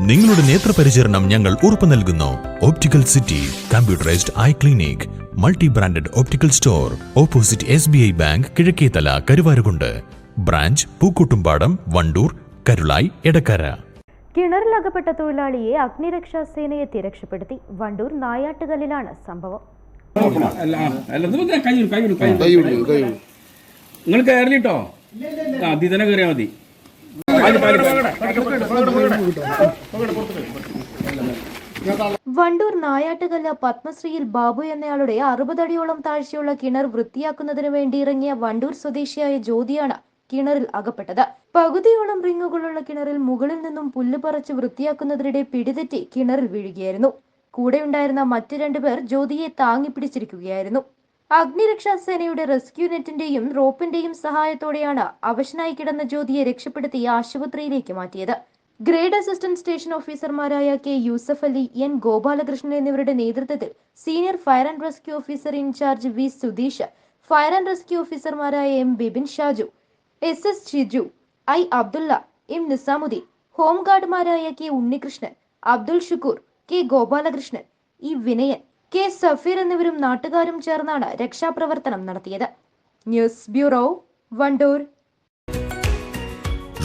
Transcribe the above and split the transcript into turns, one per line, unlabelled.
നിങ്ങളുടെ നേത്രപരിചരണം ഞങ്ങൾ ഉറപ്പു നൽകുന്നു. Optical city computerised eye clinic multi branded optical store opposite S B I bank Kizhakkethala Karuvarakundu branch Pookkottumpadam Wandoor Karulai Edakkara
കിണറിലകപ്പെട്ട തൊഴിലാളിയെ അഗ്നിരക്ഷാ സേനയെത്തി രക്ഷപ്പെടുത്തി വണ്ടൂർ നായാട്ടുകല്ലിലാണ് സംഭവം.
നിങ്ങൾ കയറിട്ടോ ആ അതി തന്നെ കയറിയാൽ മതി.
വണ്ടൂർ നായാട്ടുകല്ല് പത്മശ്രീയിൽ ബാബു എന്നയാളുടെ അറുപതടിയോളം താഴ്ചയുള്ള കിണർ വൃത്തിയാക്കുന്നതിന് വേണ്ടി ഇറങ്ങിയ വണ്ടൂർ സ്വദേശിയായ ജ്യോതിയാണ് കിണറിൽ അകപ്പെട്ടത്. പകുതിയോളം റിങ്ങുകളുള്ള കിണറിൽ മുകളിൽ നിന്നും പുല്ല് പറിച്ച് വൃത്തിയാക്കുന്നതിനിടെ പിടിതെറ്റി കിണറിൽ വീഴുകയായിരുന്നു. കൂടെയുണ്ടായിരുന്ന മറ്റു രണ്ടുപേർ ജ്യോതിയെ താങ്ങിപ്പിടിച്ചിരിക്കുകയായിരുന്നു അഗ്നിരക്ഷാ സേനയുടെ റെസ്ക്യൂ നെറ്റിന്റെയും റോപ്പിന്റെയും സഹായത്തോടെയാണ് അവശനായി കിടന്ന ജ്യോതിയെ രക്ഷപ്പെടുത്തി ആശുപത്രിയിലേക്ക് മാറ്റിയത്. ഗ്രേഡ് അസിസ്റ്റന്റ് സ്റ്റേഷൻ ഓഫീസർമാരായ കെ യൂസഫ് അലി എൻ ഗോപാലകൃഷ്ണൻ എന്നിവരുടെ നേതൃത്വത്തിൽ senior fire and rescue officer in charge V Sudheesh fire and rescue ഓഫീസർമാരായ M Bibin Shaju S S Shiju I Abdulla M Nizamuddin ഹോംഗാർഡുമാരായ K Unnikrishnan Abdul Shukoor K Gopalakrishnan E Vinayan K Safeer എന്നിവരും നാട്ടുകാരും ചേർന്നാണ് രക്ഷാപ്രവർത്തനം നടത്തിയത്. News bureau Wandoor.